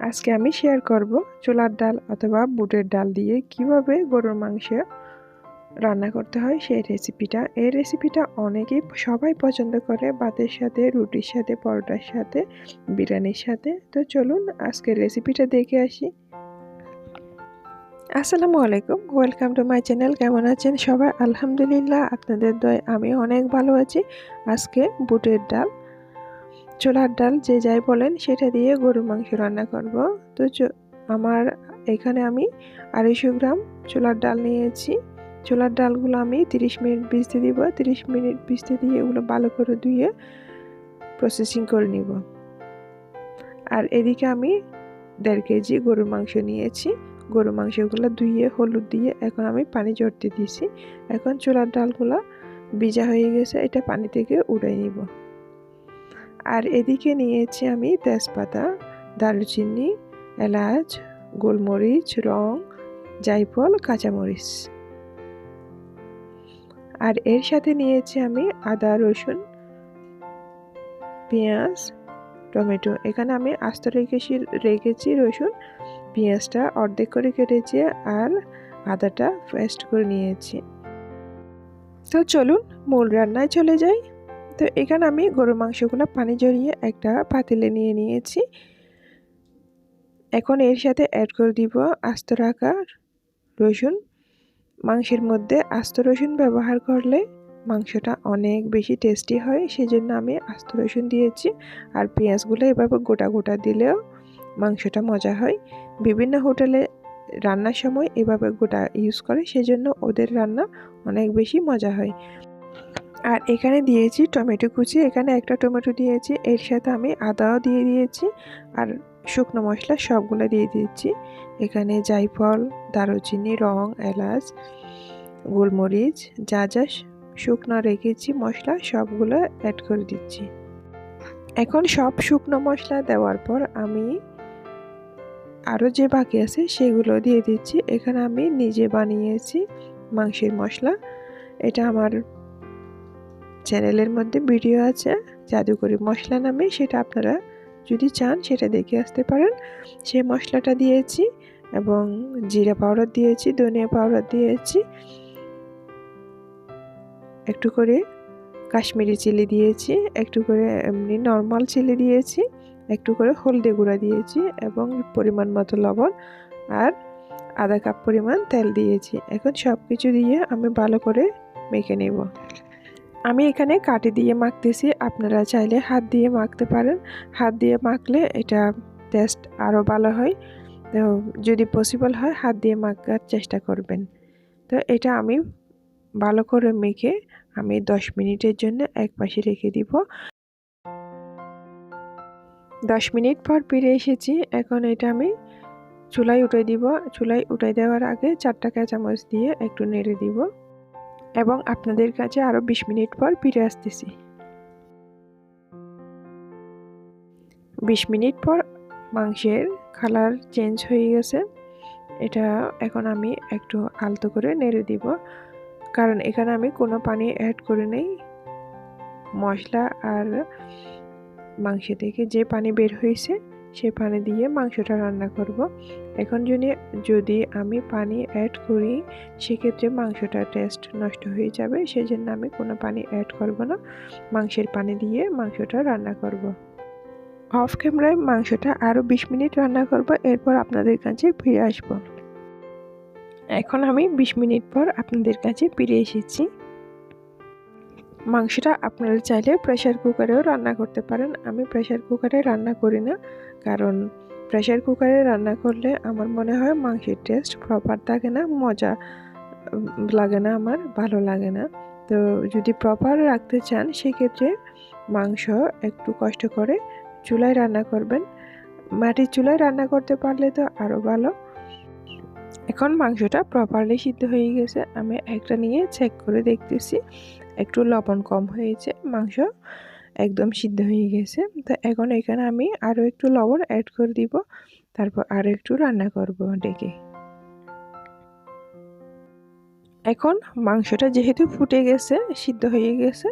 আজকে আমি শেয়ার করব ছোলার ডাল অথবা বুটের ডাল দিয়ে কীভাবে গরুর মাংস রান্না করতে হয় সেই রেসিপিটা এই রেসিপিটা অনেকেই সবাই পছন্দ করে, ভাতের সাথে, রুটির সাথে, পরোটার সাথে, বিরিয়ানির সাথে। তো চলুন আজকের রেসিপিটা দেখে আসি। আসসালামু আলাইকুম ওয়েলকাম টু মাই চ্যানেল কেমন আছেন সবাই? আলহামদুলিল্লাহ, আপনাদের দয় আমি অনেক ভালো আছি। আজকে বুটের ডাল ছোলার ডাল যে যাই বলেন সেটা দিয়ে গরুর মাংস রান্না করব। তো আমার এখানে আমি আড়াইশো গ্রাম ছোলার ডাল নিয়েছি। ছোলার ডালগুলো আমি 30 মিনিট ভিজতে দিব। 30 মিনিট ভিজতে দিয়ে এগুলো ভালো করে ধুয়ে প্রসেসিং করে নিব। আর এদিকে আমি দেড় কেজি গরুর মাংস নিয়েছি। গরুর মাংসগুলো ধুয়ে, হলুদ দিয়ে এখন আমি পানি জড়তে দিয়েছি। এখন ছোলার ডালগুলো ভিজা হয়ে গেছে, এটা পানি থেকে উড়াই নিব। আর এদিকে নিয়েছি আমি তেজপাতা, দারুচিনি, এলাচ, গোলমরিচ, রং জাইফল কাঁচামরিচ। আর এর সাথে নিয়েছি আমি আদা, রসুন, পেঁয়াজ, টমেটো। এখানে আমি আস্ত রেখেছি রেখেছি রসুন, পেঁয়াজটা অর্ধেক করে কেটেছি আর আদাটা পেস্ট করে নিয়েছি। তো চলুন মূল রান্নায় চলে যাই। তো এখানে আমি গরুর মাংসগুলো পানি জড়িয়ে একটা পাতিলে নিয়ে নিয়েছি। এখন এর সাথে অ্যাড করে দিব আস্ত রাখার রসুন। মাংসের মধ্যে আস্ত রসুন ব্যবহার করলে মাংসটা অনেক বেশি টেস্টি হয়, সেজন্য আমি আস্ত রসুন দিয়েছি। আর পেঁয়াজগুলো এভাবে গোটা গোটা দিলেও মাংসটা মজা হয়। বিভিন্ন হোটেলে রান্নার সময় এভাবে গোটা ইউজ করে, সেজন্য ওদের রান্না অনেক বেশি মজা হয়। আর এখানে দিয়েছি টমেটো কুচি, এখানে একটা টমেটো দিয়েছি, এর সাথে আমি আদাও দিয়ে দিয়েছি আর শুকনো মশলা সবগুলো দিয়ে দিয়েছি। এখানে জাইফল দারুচিনি, রং, এলাচ, গোলমরিচ, যা যা শুকনো রেখেছি মশলা সবগুলো অ্যাড করে দিচ্ছি। এখন সব শুকনো মশলা দেওয়ার পর আমি আরও যে বাকি আছে সেগুলো দিয়ে দিচ্ছি। এখানে আমি নিজে বানিয়েছি মাংসের মশলা। এটা আমার চ্যানেলের মধ্যে ভিডিও আছে, জাদুকরি মশলা নামে, সেটা আপনারা যদি চান সেটা দেখে আসতে পারেন। সেই মশলাটা দিয়েছি এবং জিরা পাউডার দিয়েছি, ধনিয়া পাউডার দিয়েছি। একটু করে কাশ্মীরি চিলি দিয়েছি, একটু করে এমনি নর্মাল চিলি দিয়েছি, একটু করে হলদে গুঁড়া দিয়েছি এবং পরিমাণ মতো লবণ আর আধা কাপ পরিমাণ তেল দিয়েছি। এখন সব কিছু দিয়ে আমি ভালো করে মেখে নেব। আমি এখানে কাটি দিয়ে মাখতেছি। আপনারা চাইলে হাত দিয়ে মাখতে পারেন। হাত দিয়ে মাখলে এটা টেস্ট আরও ভালো হয়। তো যদি পসিবল হয়, হাত দিয়ে মাখার চেষ্টা করবেন। তো এটা আমি ভালো করে মেখে আমি দশ মিনিটের জন্য এক পাশে রেখে দিব। দশ মিনিট পর ফিরে এসেছি। এখন এটা আমি চুলাই উঠে দিব। চুলাই উঠে দেওয়ার আগে চারটা কাঁচামচ দিয়ে একটু নেড়ে দিব। এবং আপনাদের কাছে আরও বিশ মিনিট পর ফিরে আসতেছি। বিশ মিনিট পর মাংসের কালার চেঞ্জ হয়ে গেছে। এটা এখন আমি একটু আলতো করে নেড়ে দিব। কারণ এখানে আমি কোনো পানি অ্যাড করে নেই। মশলা আর মাংস থেকে যে পানি বের হয়েছে সে পানি দিয়ে মাংসটা রান্না করব। এখন যদি যদি আমি পানি অ্যাড করি, সেক্ষেত্রে মাংসটা টেস্ট নষ্ট হয়ে যাবে, সেজন্য আমি কোনো পানি অ্যাড করব না। মাংসের পানি দিয়ে মাংসটা রান্না করব। অফ ক্যামেরায় মাংসটা আরও বিশ মিনিট রান্না করব, এরপর আপনাদের কাছে ফিরে আসব। এখন আমি বিশ মিনিট পর আপনাদের কাছে ফিরে এসেছি। মাংসটা আপনারা চাইলে প্রেশার কুকারেও রান্না করতে পারেন। আমি প্রেশার কুকারে রান্না করি না। কারণ প্রেশার কুকারে রান্না করলে আমার মনে হয় মাংসের টেস্ট প্রপার থাকে না, মজা লাগে না আমার, ভালো লাগে না। তো যদি প্রপার রাখতে চান, সেক্ষেত্রে মাংস একটু কষ্ট করে চুলায় রান্না করবেন। মাটির চুলায় রান্না করতে পারলে তো আরও ভালো। এখন মাংসটা প্রপারলি সিদ্ধ হয়ে গেছে। আমি একটা নিয়ে চেক করে দেখতেছি। একটু লবণ কম হয়েছে মাংস। একদম সিদ্ধ হয়ে গেছে। তো এখন এখানে আমি আরও একটু লবণ অ্যাড করে দিব। তারপর আরও একটু রান্না করব ডেকে। এখন মাংসটা যেহেতু ফুটে গেছে, সিদ্ধ হয়ে গেছে,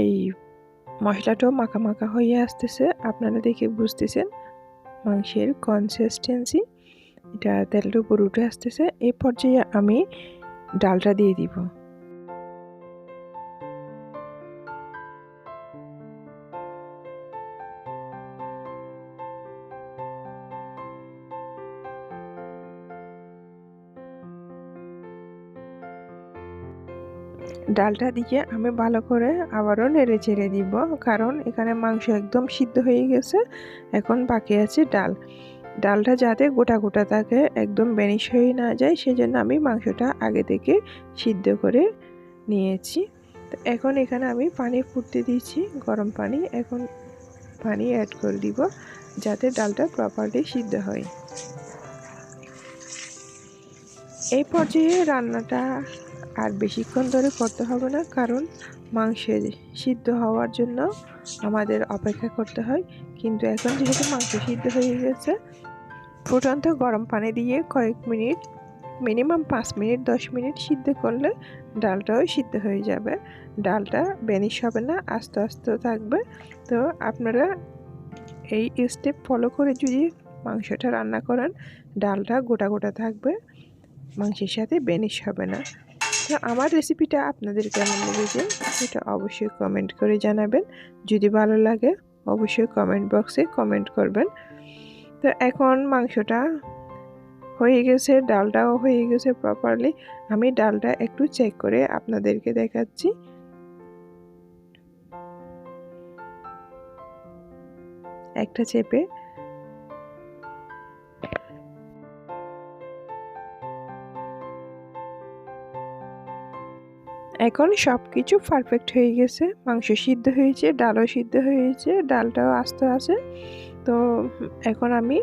এই মশলাটাও মাখা মাখা হয়ে আসতেছে। আপনারা দেখে বুঝতেছেন মাংসের কনসিস্টেন্সি এটা তেলটা উপর উঠে আসতেছে। এই পর্যায়ে আমি ডালটা দিয়ে দিব। ডালটা দিয়ে আমি ভালো করে আবারও নেড়ে চেড়ে দিব, কারণ এখানে মাংস একদম সিদ্ধ হয়ে গেছে। এখন বাকি আছে ডাল। ডালটা যাতে গোটা গোটা থাকে, একদম বেনিশ হয়ে না যায়, সেজন্য আমি মাংসটা আগে থেকে সিদ্ধ করে নিয়েছি। তো এখন এখানে আমি পানি ফুটতে দিয়েছি, গরম পানি। এখন পানি অ্যাড করে দিব, যাতে ডালটা প্রপারলি সিদ্ধ হয়। এই পর্যায়ে রান্নাটা আর বেশিক্ষণ ধরে করতে হবে না, কারণ মাংসের সিদ্ধ হওয়ার জন্য আমাদের অপেক্ষা করতে হয়। কিন্তু এখন যেহেতু মাংস সিদ্ধ হয়ে গেছে, ফুটন্ত গরম পানি দিয়ে কয়েক মিনিট, মিনিমাম পাঁচ মিনিট, দশ মিনিট সিদ্ধ করলে ডালটাও সিদ্ধ হয়ে যাবে। ডালটা বেনিশ হবে না, আস্তে আস্তে থাকবে। তো আপনারা এই স্টেপ ফলো করে যদি মাংসটা রান্না করেন, ডালটা গোটা গোটা থাকবে, মাংসের সাথে বেনিশ হবে না। তো আমার রেসিপিটা আপনাদের কেমন লেগেছে সেটা অবশ্যই কমেন্ট করে জানাবেন। যদি ভালো লাগে, অবশ্যই কমেন্ট বক্সে কমেন্ট করবেন। তো এখন মাংসটা হয়ে গেছে, ডালটাও হয়ে গেছে প্রপারলি আমি ডালটা একটু চেক করে আপনাদেরকে দেখাচ্ছি। একটা চেপে এখন সব কিছু পারফেক্ট হয়ে গেছে। মাংস সিদ্ধ হয়েছে, ডালও সিদ্ধ হয়েছে, ডালটাও আস্ত আছে। তো এখন আমি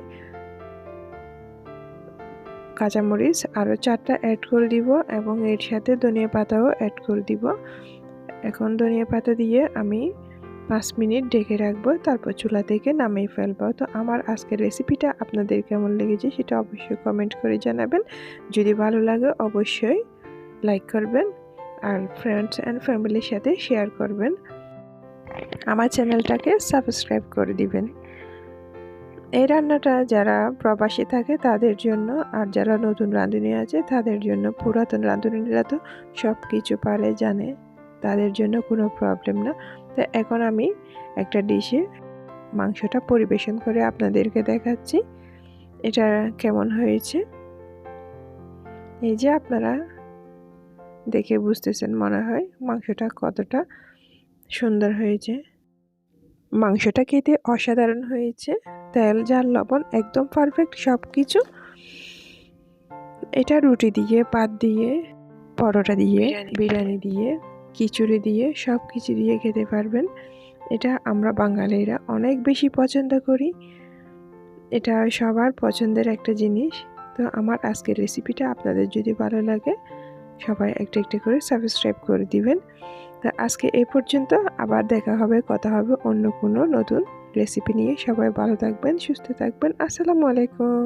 কাঁচামরিচ আরও চারটা অ্যাড করে দিব এবং এর সাথে ধনিয়া পাতাও অ্যাড করে দিব। এখন ধনিয়া পাতা দিয়ে আমি পাঁচ মিনিট ঢেকে রাখব, তারপর চুলা থেকে নামিয়ে ফেলব। তো আমার আজকের রেসিপিটা আপনাদের কেমন লেগেছে সেটা অবশ্যই কমেন্ট করে জানাবেন। যদি ভালো লাগে অবশ্যই লাইক করবেন। আর ফ্রেন্ডস অ্যান্ড ফ্যামিলির সাথে শেয়ার করবেন। আমার চ্যানেলটাকে সাবস্ক্রাইব করে দিবেন। এই রান্নাটা যারা প্রবাসী থাকে, তাদের জন্য আর যারা নতুন রাঁধুনি আছে, তাদের জন্য পুরাতন রাঁধুনিরা তো সব কিছু পারে, জানে। তাদের জন্য কোনো প্রবলেম না। তো এখন আমি একটা ডিশে মাংসটা পরিবেশন করে আপনাদেরকে দেখাচ্ছি। এটা কেমন হয়েছে? এই যে আপনারা দেখে বুঝতেছেন মনে হয় মাংসটা কতটা সুন্দর হয়েছে। মাংসটা খেতে অসাধারণ হয়েছে। তেল জাল লবণ একদম পারফেক্ট সব কিছু এটা রুটি দিয়ে পাত দিয়ে পরোটা দিয়ে বিরিয়ানি দিয়ে। খিচুড়ি দিয়ে সব কিছু দিয়ে খেতে পারবেন। এটা আমরা বাঙালিরা অনেক বেশি পছন্দ করি। এটা সবার পছন্দের একটা জিনিস। তো আমার আজকের রেসিপিটা আপনাদের যদি ভালো লাগে সবাই একটা একটা করে সাবস্ক্রাইব করে দিবেন। তো আজকে এই পর্যন্ত আবার দেখা হবে, কথা হবে অন্য কোনো নতুন রেসিপি নিয়ে। সবাই ভালো থাকবেন, সুস্থ থাকবেন। আসসালামু আলাইকুম।